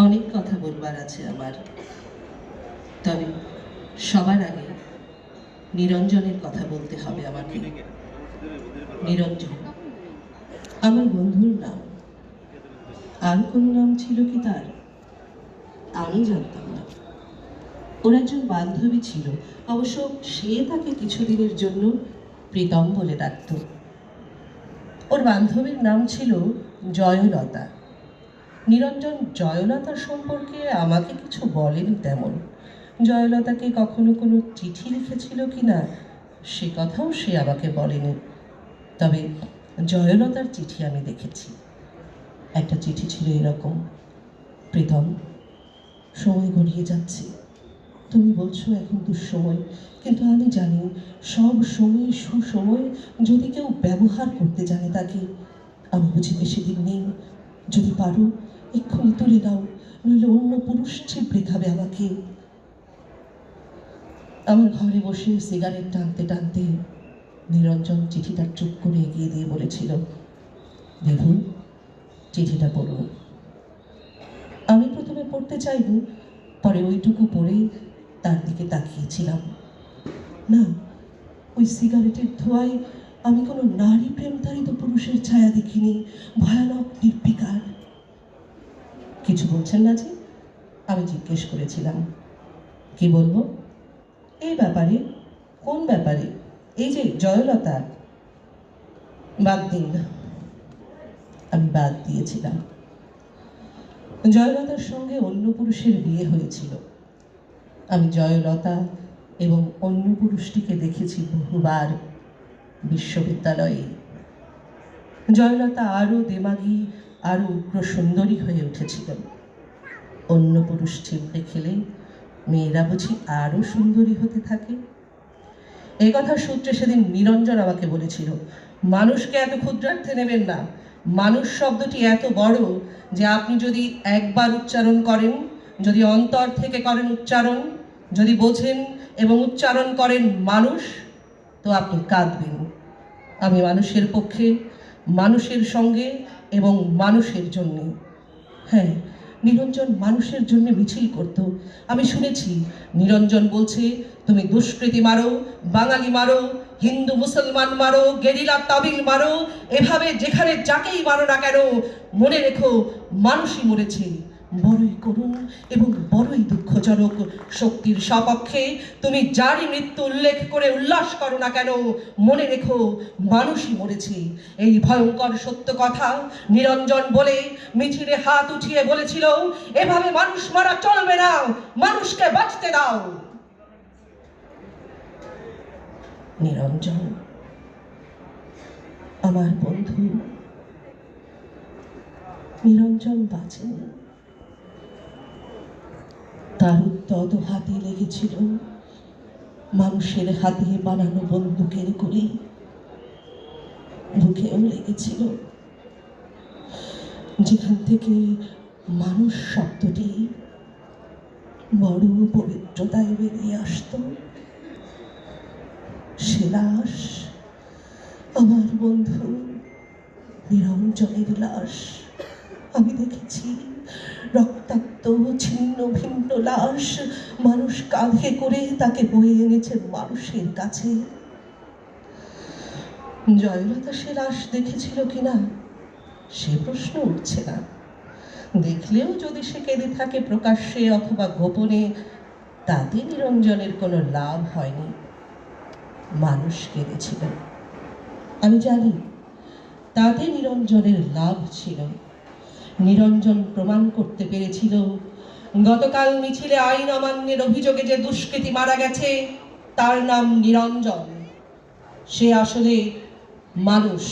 অনেক কথা বলবার আছে আমার। তবে সবার আগে নিরঞ্জনের কথা বলতে হবে আমাকে। নিরঞ্জন, আমার বন্ধুর নাম। আর কোনো নাম ছিল কি তার? আমি জানতাম না। ওর একজন বান্ধবী ছিল। অবশ্য সে তাকে কিছুদিনের জন্য প্রীতম বলে ডাকত। ওর বান্ধবীর নাম ছিল জয়লতা। নিরঞ্জন জয়লতার সম্পর্কে আমাকে কিছু বলেনি তেমন। জয়লতাকে কখনো কোনো চিঠি লিখেছিল কি না সে কথাও সে আমাকে বলেনি। তবে জয়লতার চিঠি আমি দেখেছি। একটা চিঠি ছিল এরকম, প্রীতম, সময় গড়িয়ে যাচ্ছে। তুমি বলছো এখন দুঃসময়, কিন্তু আমি জানি সব সময় সুসময় যদি কেউ ব্যবহার করতে জানে তাকে, আমি বুঝি বেশি দিন নেই। যদি পারো এক্ষুনি তুলে দাও, নইলে অন্য পুরুষ ছিপড়ে খাবে আমাকে। আমার ঘরে বসে সিগারেট টানতে টানতে নিরঞ্জন চিঠিটা চুপ করে এগিয়ে দিয়ে বলেছিল, দেখুন, চিঠিটা পড়ুন। আমি প্রথমে পড়তে চাইনি, পরে ওইটুকু পড়েই তার দিকে তাকিয়েছিলাম। না, ওই সিগারেটের ধোঁয়ায় আমি কোনো নারী প্রেমতারিত পুরুষের ছায়া দেখিনি, ভয়ানক নির্বিকার। কিছু বলছেন না যে, আমি জিজ্ঞেস করেছিলাম, কি বলব? এই ব্যাপারে, কোন ব্যাপারে? এই যে জয়লতা, বাদ দিন। আমি বাদ দিয়েছিলাম। জয়লতার সঙ্গে অন্য পুরুষের বিয়ে হয়েছিল। আমি জয়লতা এবং অন্য পুরুষটিকে দেখেছি বহুবার বিশ্ববিদ্যালয়ে। জয়লতা আরও দেমাগী, আরও উগ্র সুন্দরী হয়ে উঠেছিল। অন্য পুরুষ চিমটে খেলে মেয়েরা বুঝি আরও সুন্দরী হতে থাকে। এই কথার সূত্রে সেদিন নিরঞ্জন আমাকে বলেছিল, মানুষকে এত ক্ষুদ্রার্থে নেবেন না। মানুষ শব্দটি এত বড় যে আপনি যদি একবার উচ্চারণ করেন, যদি অন্তর থেকে করেন উচ্চারণ, যদি বোঝেন এবং উচ্চারণ করেন মানুষ, তো আপনি কাঁদবেন। আমি মানুষের পক্ষে মানুষের সঙ্গে এবং মানুষের জন্যে। হ্যাঁ নিরঞ্জন মানুষের জন্য মিছিল করত। আমি শুনেছি, নিরঞ্জন বলছে, তুমি দুষ্কৃতি মারো, বাঙালি মারো, হিন্দু, মুসলমান মারো, গেরিলা তাবিল মারো, এভাবে যেখানে যাকেই মারো না কেন, মনে রেখো, মানুষই মরেছে। বড়ই করুণ এবং বড়ই দুঃখজনক। শক্তির সপক্ষে তুমি যারই মৃত্যু উল্লেখ করে উল্লাস করো না কেন, মনে রেখো মানুষই মরেছে। এই ভয়ঙ্কর সত্য কথা নিরঞ্জন বলে মিছিলে হাত উঠিয়ে বলেছিল, এভাবে মানুষ মারা চলবে না, মানুষকে বাঁচতে দাও। নিরঞ্জন, আমার বন্ধু, নিরঞ্জন বাঁচেন। তার উত্তদ হাতে লেগেছিল। মানুষের হাতে বানানো বন্দুকের গুলি বুকেও লেগেছিল। যেখান থেকে মানুষ শব্দটি বড় পবিত্রতায় বেরিয়ে আসতো, সে লাশ আমার বন্ধু নিরঞ্জনের লাশ। আমি দেখেছি রক্তাক্ত, ছিন্ন, ভিন্ন লাশ মানুষ কাঁধে করে তাকে বয়ে এনেছে মানুষের কাছে। জয়লতা সে লাশ দেখেছিল কিনা, সে প্রশ্ন উঠছে না। দেখলেও যদি সে কেঁদে থাকে প্রকাশ্যে অথবা গোপনে, তাতে নিরঞ্জনের কোনো লাভ হয়নি। মানুষ কেঁদেছিল। আমি জানি, তাতে নিরঞ্জনের লাভ ছিল। নিরঞ্জন প্রমাণ করতে পেরেছিল। গতকাল মিছিলে আইন অমান্যের অভিযোগে যে দুষ্কৃতী মারা গেছে, তার নাম নিরঞ্জন। সে আসলে মানুষ।